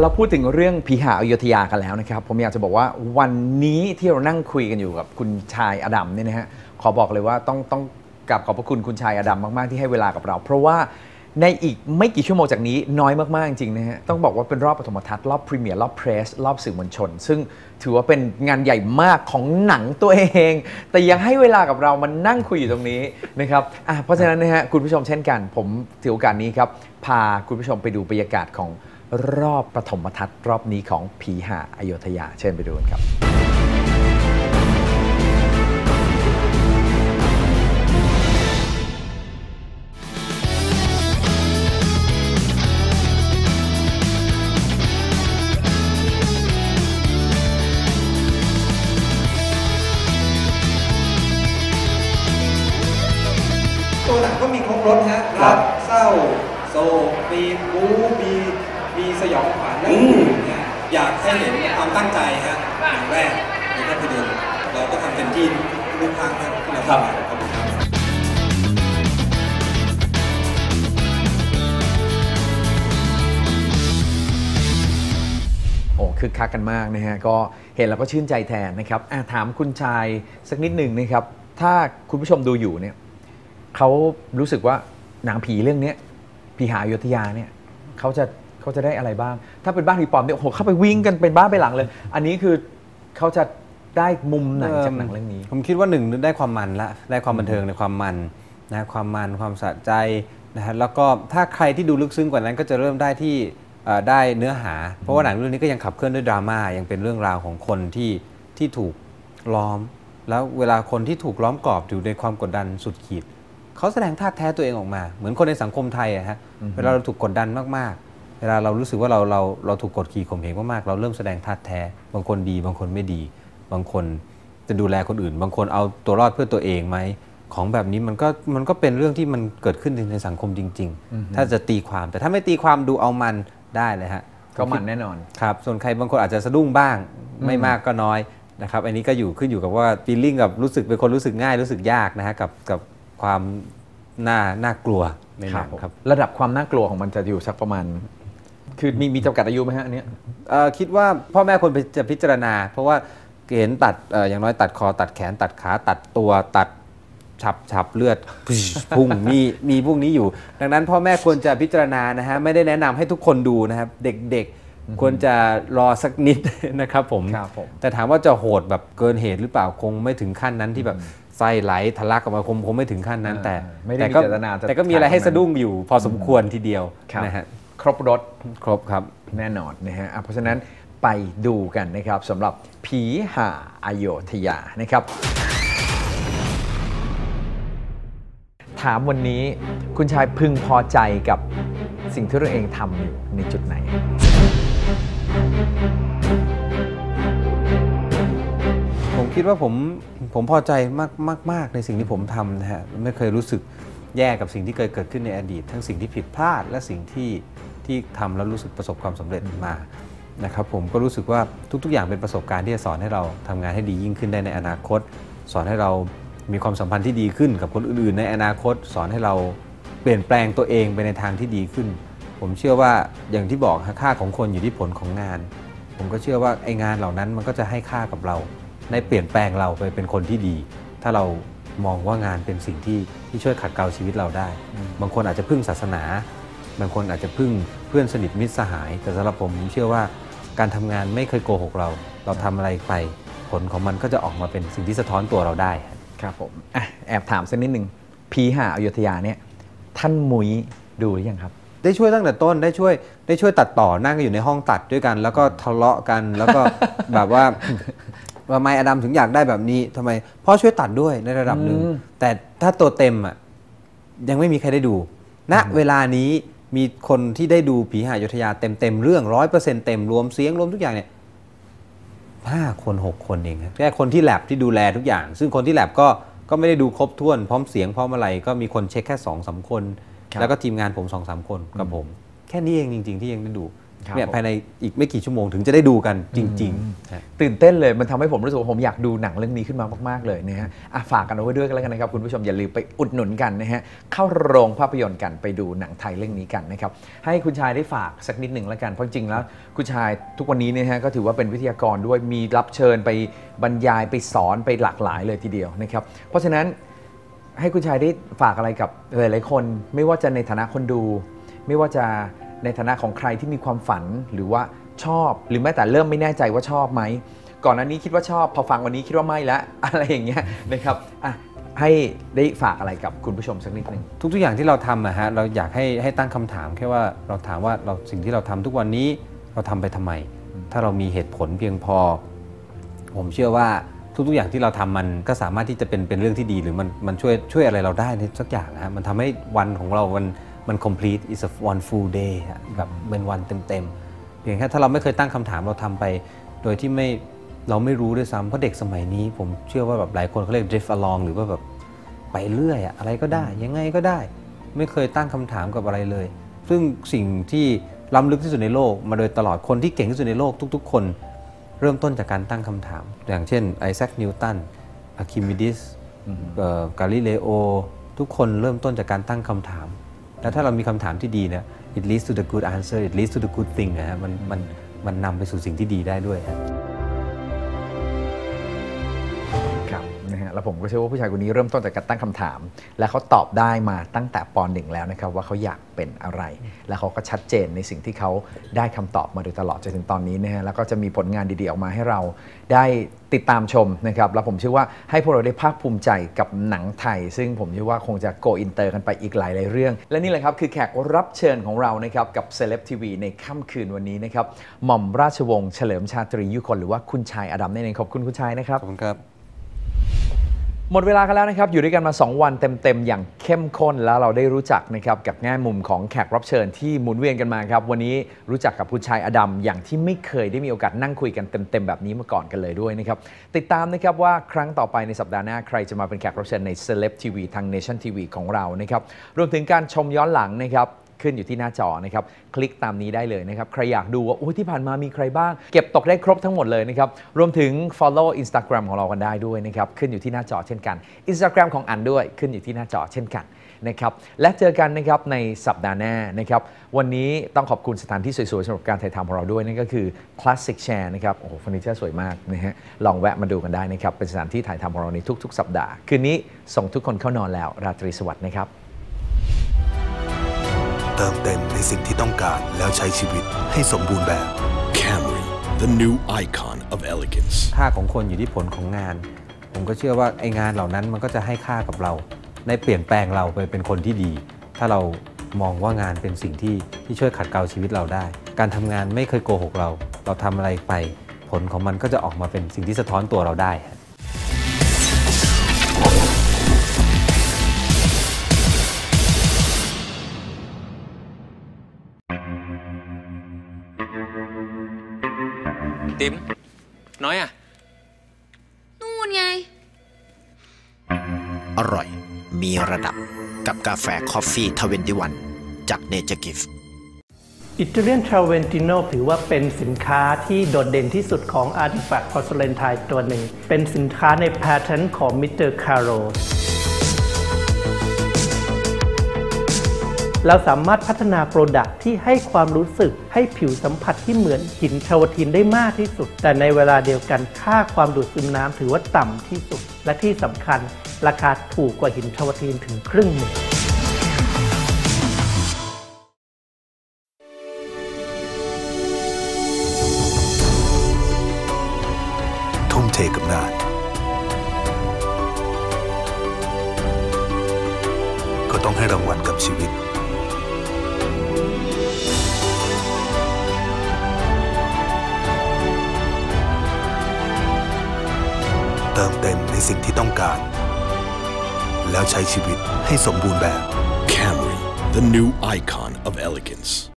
เราพูดถึงเรื่องผีหาอยุธยากันแล้วนะครับ ผมอยากจะบอกว่าวันนี้ที่เรานั่งคุยกันอยู่กับคุณชายอดัมเนี่ยนะฮะขอบอกเลยว่าต้องต้องกราบขอบพระคุณคุณชายอดัมมาก ๆ ที่ให้เวลากับเรา เพราะว่าในอีกไม่กี่ชั่วโมงจากนี้น้อยมาก ๆ จริงๆนะฮะต้องบอกว่าเป็นรอบปฐมทัศน์รอบพรีเมียร์รอบเพรสรอบสื่อมวลชน ซึ่งถือว่าเป็นงานใหญ่มากของหนังตัวเอง แต่ยังให้เวลากับเรามานั่งคุยอยู่ตรงนี้นะครับเพราะฉะนั้นนะฮะคุณผู้ชมเช่นกัน ผมถือโอกาสนี้ครับพาคุณผู้ชมไปดูบรรยากาศของ รอบปฐมทัศน์รอบนี้ของผีหาอโยธยา เชิญไปดูกันครับ ตัวหนังก็มีครบรถฮะครัรับกเศร้า โศกมีบู๊มีมี สยองขวัญและอืมอื่นๆเนี่ยอยากให้เห็นความตั้งใจฮะอย่างแรกในภาพยนตร์เราก็ทำเต็มที่ทุกครั้งนะที่เราทำขอบคุณครับโอ้คึกคักกันมากนะฮะ ก็เห็นแล้วก็ชื่นใจแทนนะครับอะถามคุณชายสักนิดหนึ่งนะครับ ถ้าคุณผู้ชมดูอยู่เนี่ยเขารู้สึกว่าหนังผีเรื่องเนี้ยผีหาอยุธยาเนี่ยเขาจะ เขาจะได้อะไรบ้าง ถ้าเป็นบ้านผีปอบเนี่ยโอ้โหเข้าไปวิ่งกันเป็นบ้านไปหลังเลย อันนี้คือเขาจะได้มุมไหนจากหนังเรื่องนี้ ผมคิดว่าหนึ่งได้ความมันละได้ความบันเทิงในความมันนะความมันความสะใจนะฮะแล้วก็ถ้าใครที่ดูลึกซึ้งกว่านั้นก็จะเริ่มได้ที่เอ่อได้เนื้อหา เพราะว่าหนังเรื่องนี้ก็ยังขับเคลื่อนด้วยดราม่ายังเป็นเรื่องราวของคนที่ที่ถูกล้อม แล้วเวลาคนที่ถูกล้อมกรอบอยู่ในความกดดันสุดขีดเขาแสดงท่าแท้ตัวเองออกมา เหมือนคนในสังคมไทยอะฮะเวลาเราถูกกดดันมากๆ เวลาเรารู้สึกว่าเราเราเราถูกกดขี่ข่มเหงมากๆเราเริ่มแสดงท่าแท้ บางคนดี บางคนไม่ดี บางคนจะดูแลคนอื่น บางคนเอาตัวรอดเพื่อตัวเองไหมของแบบนี้มันก็มันก็เป็นเรื่องที่มันเกิดขึ้นในสังคมจริง ๆ ถ้าจะตีความ แต่ถ้าไม่ตีความดูเอามันได้เลยฮะก็มันแน่นอนครับ ส่วนใครบางคนอาจจะสะดุ้งบ้าง ไม่มากก็น้อยนะครับ อันนี้ก็อยู่ขึ้นอยู่กับว่าฟีลลิ่งกับรู้สึกเป็นคนรู้สึกง่ายรู้สึกยากนะฮะกับกับความน่าน่ากลัวในหนังครับ ระดับความน่ากลัวของมันจะอยู่สักประมาณ คือมีมีจำกัดอายุไหมฮะอันเนี้ยเอ่อคิดว่าพ่อแม่ควรไปจะพิจารณา เพราะว่าเห็นตัดเอ่ออย่างน้อยตัดคอตัดแขนตัดขาตัดตัวตัดฉับฉับเลือดพุ่งมีมีพวกนี้อยู่ ดังนั้นพ่อแม่ควรจะพิจารณานะฮะไม่ได้แนะนำให้ทุกคนดูนะครับ เด็กๆควรจะรอสักนิดนะครับผมครับผม แต่ถามว่าจะโหดแบบเกินเหตุหรือเปล่าคงไม่ถึงขั้นนั้นที่แบบไส้ไหลทะลักออกมาคงคงไม่ถึงขั้นนั้น แต่อ่าไม่ได้แต่มีก็เจตนาจะแต่ก็มีอะไรให้ทำแบบนั้นสะดุ้งอยู่พอสมควรทีเดียวครับนะฮะ ครบรถครบครับแน่นอนนะฮะอะเพราะฉะนั้นไปดูกันนะครับสำหรับผีหาอโยธยานะครับ ถามวันนี้คุณชายพึงพอใจกับสิ่งที่ตัวเองทำอยู่ในจุดไหน ผมคิดว่าผมผมพอใจมากมากมากในสิ่งที่ผมทำนะฮะไม่เคยรู้สึก แย่กับสิ่งที่เคยเกิดขึ้นในอดีต ทั้งสิ่งที่ผิดพลาดและสิ่งที่ที่ทำแล้วรู้สึกประสบความสำเร็จมานะครับผมก็รู้สึกว่าทุก ๆ อย่างเป็นประสบการณ์ที่จะสอนให้เราทำงานให้ดียิ่งขึ้นได้ในอนาคต สอนให้เรามีความสัมพันธ์ที่ดีขึ้นกับคนอื่นๆ ในอนาคต สอนให้เราเปลี่ยนแปลงตัวเองไปในทางที่ดีขึ้น ผมเชื่อว่าอย่างที่บอกค่าของคนอยู่ที่ผลของงาน ผมก็เชื่อว่าไอ้งานเหล่านั้นมันก็จะให้ค่ากับเรา ในเปลี่ยนแปลงเราไปเป็นคนที่ดี ถ้าเรา มองว่างานเป็นสิ่งที่ที่ช่วยขัดเกลาชีวิตเราได้ บางคนอาจจะพึ่งศาสนา บางคนอาจจะพึ่งเพื่อนสนิทมิตรสหาย แต่สำหรับผมผมเชื่อว่าการทำงานไม่เคยโกหกเรา เราทำอะไรไปผลของมันก็จะออกมาเป็นสิ่งที่สะท้อนตัวเราได้ ครับผมอะแอบถามสักนิดหนึ่งผีหาอโยธยาเนี่ยท่านมุ้ยดูหรือยังครับ ได้ช่วยตั้งแต่ต้นได้ช่วยได้ช่วยตัดต่อนั่งกันอยู่ในห้องตัดด้วยกัน แล้วก็ทะเลาะกันแล้วก็แบบว่า ว่าไมอดัมถึงอยากได้แบบนี้ทำไมพ่อช่วยตัดด้วยในระดับหนึ่งอืมแต่ถ้าตัวเต็มอะยังไม่มีใครได้ดู ณเวลานี้มีคนที่ได้ดูผีหายทยาเต็มเต็มๆเรื่องร้อยเปอร์เซ็นต์เต็มรวมเสียงรวมทุกอย่างเนี่ยห้าคนหกคนเองครับแค่คนที่แลบที่ดูแลทุกอย่าง ซึ่งคนที่แลบก็ก็ไม่ได้ดูครบถ้วนพร้อมเสียงพร้อมอะไรก็มีคนเช็คแค่สองสามคนครับแล้วก็ทีมงานผมสองสามคนกับผม แค่นี้เองจริง ๆ ที่ยังได้ดูครับ เนี่ยผมภายในอีกไม่กี่ชั่วโมงถึงจะได้ดูกันจริงๆฮะตื่นเต้นเลยมันทำให้ผมรู้สึกว่าผมอยากดูหนังเรื่องนี้ขึ้นมามากๆเลยนะฮะอะฝากกันเอาไว้ด้วยกันแล้วกันนะครับ คุณผู้ชมอย่าลืมไปอุดหนุนกันนะฮะเข้าโรงภาพยนตร์กันไปดูหนังไทยเรื่องนี้กันนะครับให้คุณชายได้ฝากสักนิดหนึ่งแล้วกันเพราะจริงๆแล้วคุณชายทุกวันนี้เนี่ยฮะก็ถือว่าเป็นวิทยากรด้วยมีรับเชิญไปบรรยายไปสอนไปหลากหลายเลยทีเดียวนะครับเพราะฉะนั้นให้คุณชายได้ฝากอะไรกับหลายๆคน ไม่ว่าจะในฐานะคนดู ไม่ว่าจะ ในฐานะของใครที่มีความฝันหรือว่าชอบ หรือแม้แต่เริ่มไม่แน่ใจว่าชอบไหม ก่อนหน้านี้คิดว่าชอบ พอฟังวันนี้คิดว่าไม่แล้วอะไรอย่างเงี้ยนะครับอะให้ได้ฝากอะไรกับคุณผู้ชมสักนิดหนึ่งทุกๆอย่างที่เราทำนะฮะเราอยากให้ให้ตั้งคำถามแค่ว่าเราถามว่าเราสิ่งที่เราทำทุกวันนี้เราทำไปทำไม ถ้าเรามีเหตุผลเพียงพอ ผมเชื่อว่าทุกๆอย่างที่เราทำมันก็สามารถที่จะเป็นเป็นเรื่องที่ดีหรือมันมันช่วยช่วยอะไรเราได้ในสักอย่างนะฮะมันทำให้วันของเรามัน มัน complete is a one full day ฮะแบบเป็นวันเต็มๆเพียงแค่ถ้าเราไม่เคยตั้งคำถามเราทำไป โดยที่ไม่เราไม่รู้ด้วยซ้ำเพราะเด็กสมัยนี้ ผมเชื่อว่าแบบหลายคนเขาเรียก drift along หรือว่าแบบไปเรื่อยอะอะไรก็ได้ ยังไงก็ได้ ไม่เคยตั้งคำถามกับอะไรเลย ซึ่งสิ่งที่ล้ำลึกที่สุดในโลก มาโดยตลอดคนที่เก่งที่สุดในโลกทุก ๆ คน เริ่มต้นจากการตั้งคำถาม อย่างเช่นไอแซคนิวตันอะคิมิดิสกาลิเลโอทุกคนเริ่มต้นจากการตั้งคำถาม แล้วถ้าเรามีคำถามที่ดีเนี่ย it leads to the good answer it leads to the good thing นะฮะมันมันมันนำไปสู่สิ่งที่ดีได้ด้วยฮะ แล้วผมก็เชื่อว่าผู้ชายคนนี้เริ่มต้นจากการตั้งคำถาม และเขาตอบได้มาตั้งแต่ปหนึ่งแล้วนะครับว่าเขาอยากเป็นอะไร และเขาก็ชัดเจนในสิ่งที่เขาได้คำตอบมาโดยตลอดจนถึงตอนนี้นะฮะแล้วก็จะมีผลงานดีๆออกมาให้เราได้ติดตามชมนะครับแล้วผมเชื่อว่าให้พวกเราได้ภาคภูมิใจกับหนังไทย ซึ่งผมเชื่อว่าคงจะโกอินเตอร์กันไปอีกหลายๆเรื่อง และนี่แหละครับคือแขกรับเชิญของเรานะครับกับ Celeb TV ในค่ำคืนวันนี้นะครับหม่อมราชวงศ์เฉลิมชาตรียุคนหรือว่าคุณชายอดัมนั่นเองขอบคุณคุณชายนะครับขอบคุณครับ หมดเวลากันแล้วนะครับ อยู่ด้วยกันมา 2 วันเต็ม ๆ อย่างเข้มข้นแล้วเราได้รู้จักนะครับกับแง่มุมของแขกรับเชิญที่หมุนเวียนกันมาครับ วันนี้รู้จักกับคุณชายอดัมอย่างที่ไม่เคยได้มีโอกาสนั่งคุยกันเต็ม ๆ แบบนี้มาก่อนกันเลยด้วยนะครับติดตามนะครับว่าครั้งต่อไปในสัปดาห์หน้าใครจะมาเป็นแขกรับเชิญใน Celeb TV ทาง Nation TV ของเรานะครับรวมถึงการชมย้อนหลังนะครับ ขึ้นอยู่ที่หน้าจอนะครับ คลิกตามนี้ได้เลยนะครับ ใครอยากดูว่าโอ้ยที่ผ่านมามีใครบ้าง เก็บตกได้ครบทั้งหมดเลยนะครับ รวมถึง follow Instagram ของเรากันได้ด้วยนะครับ ขึ้นอยู่ที่หน้าจอเช่นกัน Instagram ของอันด้วยขึ้นอยู่ที่หน้าจอเช่นกันนะครับ และเจอกันนะครับในสัปดาห์หน้านะครับ วันนี้ต้องขอบคุณสถานที่สวยๆสำหรับการถ่ายทำของเราด้วยนั่นก็คือ Classic Share นะครับ โอ้โหเฟอร์นิเจอร์สวยมากนะฮะ ลองแวะมาดูกันได้นะครับ เป็นสถานที่ถ่ายทำของเราในทุก ๆ สัปดาห์ คืนนี้ส่งทุกคนเข้านอนแล้ว ราตรีสวัสดิ์นะครับ เติมเต็มในสิ่งที่ต้องการแล้วใช้ชีวิตให้สมบูรณ์แบบ Camry, the new icon of elegance. ค่าของคนอยู่ที่ผลของงาน ผมก็เชื่อว่าไองานเหล่านั้นมันก็จะให้ค่ากับเราในเปลี่ยนแปลงเราไปเป็นคนที่ดี ถ้าเรามองว่างานเป็นสิ่งที่ที่ช่วยขัดเกลาชีวิตเราได้ การทำงานไม่เคยโกหกเรา เราทำอะไรไป ผลของมันก็จะออกมาเป็นสิ่งที่สะท้อนตัวเราได้ ติ๋มน้อยอะ นู่นไง อร่อย มีระดับกับกาแฟคอฟฟี่ทเวนตี้วันจากเนเจอร์กิฟอิตาเลียนทราเวนติโนถือว่าเป็นสินค้าที่โดดเด่นที่สุดของ Artifact Porcelain Thai ตัวหนึ่ง เป็นสินค้าในแพทเทิร์นของมิสเตอร์คาร์โร เราสามารถพัฒนาโปรดักที่ให้ความรู้สึกให้ผิวสัมผัสที่เหมือนหินชาวทินได้มากที่สุด แต่ในเวลาเดียวกันค่าความดูดซึมน้ำถือว่าต่ำที่สุด และที่สำคัญราคาถูกกว่าหินชาวทินถึงครึ่งหนึ่ง เติมเต็มในสิ่งที่ต้องการ แล้วใช้ชีวิตให้สมบูรณ์แบบ Camry, the new icon of elegance.